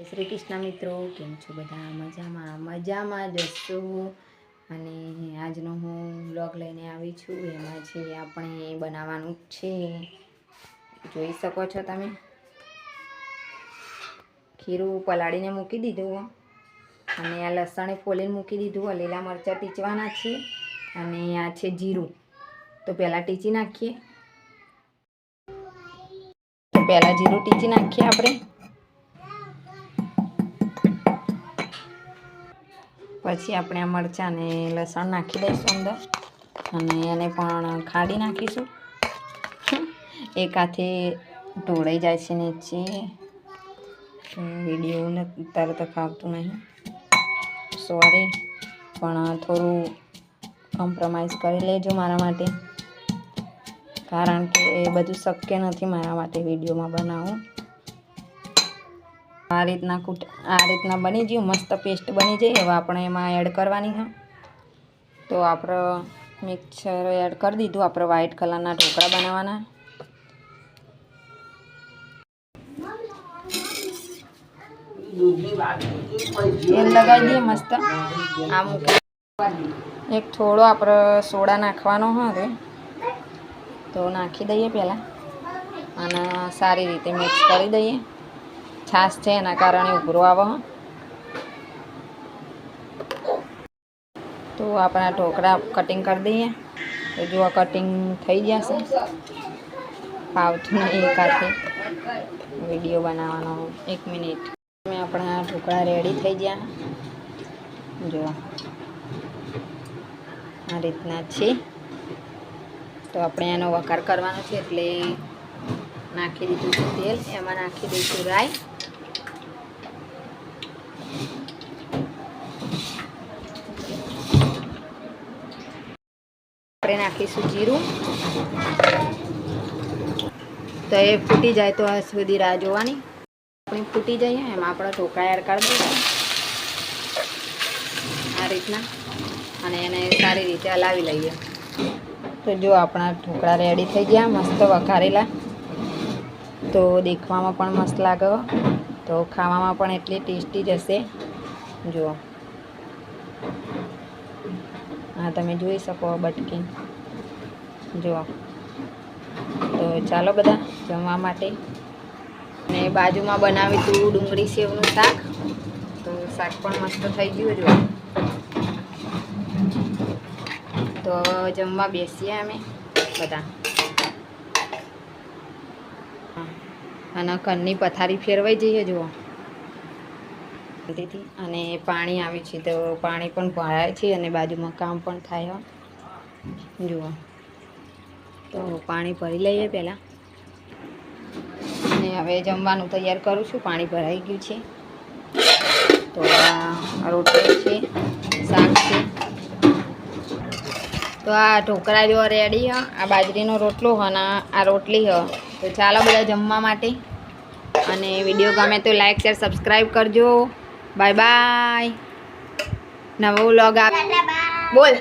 શ્રી કૃષ્ણ મિત્રો, કેમ છો બધા? મજામાં મજામાં જશો અને આજનો હું બ્લોગ લઈને આવી છું. એમાં છે આપણે બનાવવાનું છે, જોઈ શકો છો તમે. ખીરું પલાળીને મૂકી દીધું. અને આ લસણે ફોલીને મૂકી દીધું. લીલા મરચાં ટીચવાના છે. અને આ છે જીરું. તો પહેલાં ટીચી નાખીએ. પહેલાં જીરું ટીચી નાખીએ આપણે. પછી આપણે આ મરચાં અને લસણ નાખી દઈશું અંદર. અને એને પણ ખાડી નાખીશું. એક હાથે ઢોળાઈ જાય છે નીચે. વીડિયો તરત ફાવતું નહીં. સોરી પણ થોડું કોમ્પ્રોમાઇઝ કરી લેજો મારા માટે. કારણ કે એ બધું શક્ય નથી મારા માટે વિડીયોમાં બનાવવું. આ રીતના કૂટ આ રીતના બની ગયું, મસ્ત પેસ્ટ બની જાય. હવે આપણે એમાં એડ કરવાની છે તો આપણે મિક્સર એડ કરી દીધું. આપણે વ્હાઈટ કલરના ઢોકળા બનાવવાના. તેલ લગાવી દઈએ મસ્ત. આ એક થોડો આપણે સોડા નાખવાનો હવે. તો નાખી દઈએ પહેલાં. અને સારી રીતે મિક્સ કરી દઈએ. છાશ છે, એના કારણે ઉભરો આવો તો આપણા ઢોકળા કટિંગ કરી દઈએ. તો જો આ કટિંગ થઈ જશે ફાવતું નહીં એકાથી. વીડિયો બનાવવાનો એક મિનિટ. અમે આપણા ઢોકળા રેડી થઈ ગયા. જો આ રીતના છે. તો આપણે એનો વઘાર કરવાનો છે એટલે નાખી દીધું છે તેલ. એમાં નાખી દઈશું રાઈ. આપણે નાખીશું જીરું. તો એ ફૂટી જાય તો હજ સુધી રાહ જોવાની. આપણે ફૂટી જઈએ, એમાં આપણા ઢોકળા એડ કરી દઈશું. આ રીતના. અને એને સારી રીતે હલાવી લઈએ. તો જો આપણા ઢોકળા રેડી થઈ ગયા, મસ્ત વઘારેલા. તો દેખવામાં પણ મસ્ત લાગ્યો તો ખાવામાં પણ એટલી ટેસ્ટી જ હશે. જુઓ હા, તમે જોઈ શકો બટકી જુઓ. તો ચાલો બધા જમવા માટે. અને બાજુમાં બનાવ્યું હતું ડુંગળી સેવનું શાક. તો શાક પણ મસ્ત થઈ ગયું, જુઓ. તો જમવા બેસીએ અમે બધા. અને કનની પથારી ફેરવાઈ જઈએ, જુઓ. શાંતિથી અને પાણી આવે છે તો પાણી પણ ભરાય છે અને બાજુમાં કામ પણ થાય જુઓ. તો પાણી ભરી લઈએ પહેલાં. અને હવે જમવાનું તૈયાર કરું છું. પાણી ભરાઈ ગયું છે. તો આ રોટલી છે, શાક છે. તો આ ઢોકળા જો રેડી હ. આ બાજરીનો રોટલો હ અને આ રોટલી હ. તો ચાલો બધા જમવા માટે. અને વીડિયો ગમે તો લાઈક, શેર, સબસ્ક્રાઈબ કરજો. બાય બાય નવો વ્લોગ આપ બોલ.